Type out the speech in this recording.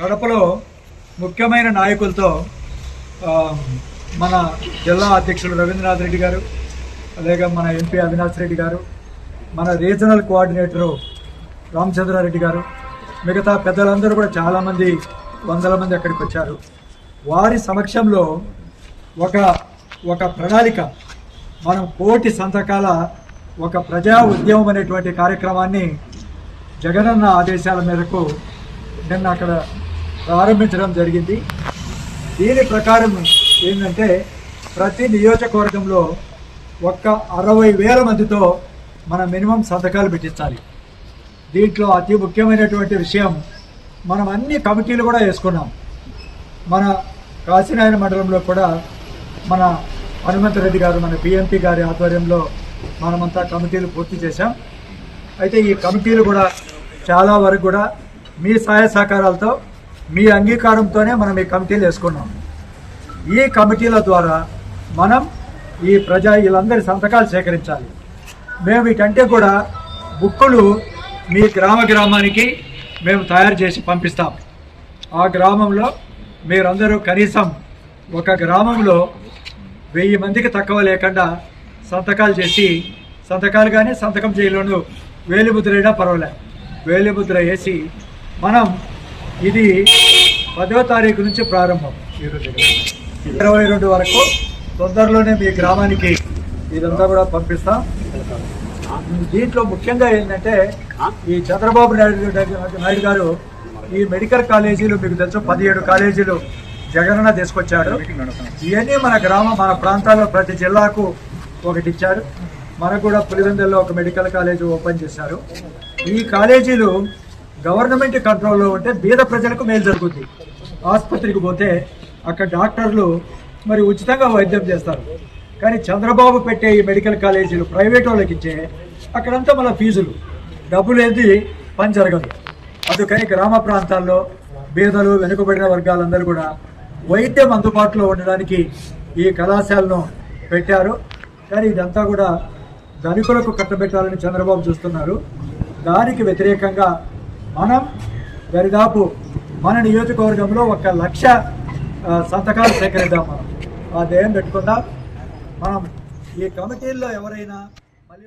కడపలో ముఖ్యమైన నాయకులతో మన జిల్లా అధ్యక్షులు రవీంద్రనాథ్ రెడ్డి గారు అలాగే మన ఎంపీ అవినాష్ రెడ్డి గారు మన రీజనల్ కోఆర్డినేటరు రామచంద్రారెడ్డి గారు మిగతా పెద్దలందరూ కూడా చాలామంది వందల మంది అక్కడికి వచ్చారు. వారి సమక్షంలో ఒక ఒక ప్రణాళిక మనం కోటి సంతకాల ఒక ప్రజా ఉద్యమం అనేటువంటి కార్యక్రమాన్ని జగనన్న ఆదేశాల మేరకు నిన్న అక్కడ ప్రారంభించడం జరిగింది. దీని ప్రకారం ఏంటంటే ప్రతి నియోజకవర్గంలో ఒక్క అరవై వేల మందితో మన మినిమం సంతకాలు పెట్టించాలి. దీంట్లో అతి ముఖ్యమైనటువంటి విషయం మనం అన్ని కమిటీలు కూడా వేసుకున్నాం. మన కాశీనాయన మండలంలో కూడా మన హనుమంత రెడ్డి గారు మన పిఎంపి గారి ఆధ్వర్యంలో మనమంతా కమిటీలు పూర్తి చేశాం. అయితే ఈ కమిటీలు కూడా చాలా వరకు కూడా మీ సహాయ సహకారాలతో మీ అంగీకారంతోనే మనం ఈ కమిటీలు వేసుకున్నాం. ఈ కమిటీల ద్వారా మనం ఈ ప్రజా వీళ్ళందరి సంతకాలు సేకరించాలి. మేము వీటంటే కూడా బుక్కులు మీ గ్రామ గ్రామానికి మేము తయారు చేసి పంపిస్తాం. ఆ గ్రామంలో మీరందరూ కనీసం ఒక గ్రామంలో వెయ్యి మందికి తక్కువ లేకుండా సంతకాలు చేసి సంతకాలు కానీ సంతకం చేయలేను. వేలిముద్ర అయినా పర్వాలే. వేలిముద్ర వేసి మనం ఇది పదో తారీఖు నుంచి ప్రారంభం. ఈరోజు ఇరవై రెండు వరకు తొందరలోనే మీ గ్రామానికి ఇదంతా కూడా పంపిస్తాం. దీంట్లో ముఖ్యంగా ఏంటంటే ఈ చంద్రబాబు నాయుడు నాయుడు గారు ఈ మెడికల్ కాలేజీలు మీకు తెలుసు పదిహేడు కాలేజీలు జగనన్న తీసుకొచ్చాడు. ఇవన్నీ మన గ్రామం మన ప్రాంతాల్లో ప్రతి జిల్లాకు ఒకటి ఇచ్చారు. మనకు కూడా పులివెందుల్లో ఒక మెడికల్ కాలేజీ ఓపెన్ చేశారు. ఈ కాలేజీలు గవర్నమెంట్ కంట్రోల్లో ఉంటే బీద ప్రజలకు మేలు జరుగుతుంది ఆసుపత్రికి పోతే అక్కడ డాక్టర్లు మరి ఉచితంగా వైద్యం చేస్తారు. కానీ చంద్రబాబు పెట్టే ఈ మెడికల్ కాలేజీలు ప్రైవేట్ వాళ్ళకి ఇచ్చే అక్కడంతా మళ్ళీ ఫీజులు. డబ్బులు ఏంది? పని జరగదు. అందుకని గ్రామ ప్రాంతాల్లో బీదలు వెనుకబడిన వర్గాలందరూ కూడా వైద్యం అందుబాటులో ఉండడానికి ఈ కళాశాలను పెట్టారు. కానీ ఇదంతా కూడా ధనికులకు కట్టబెట్టాలని చంద్రబాబు చూస్తున్నారు. దానికి వ్యతిరేకంగా మనం దరిదాపు మన నియోజకవర్గంలో ఒక లక్ష సంతకాలు సేకరిద్దాం మనం. ఆ ధ్యేయం పెట్టుకుందాం. మనం ఈ కమిటీల్లో ఎవరైనా మళ్ళీ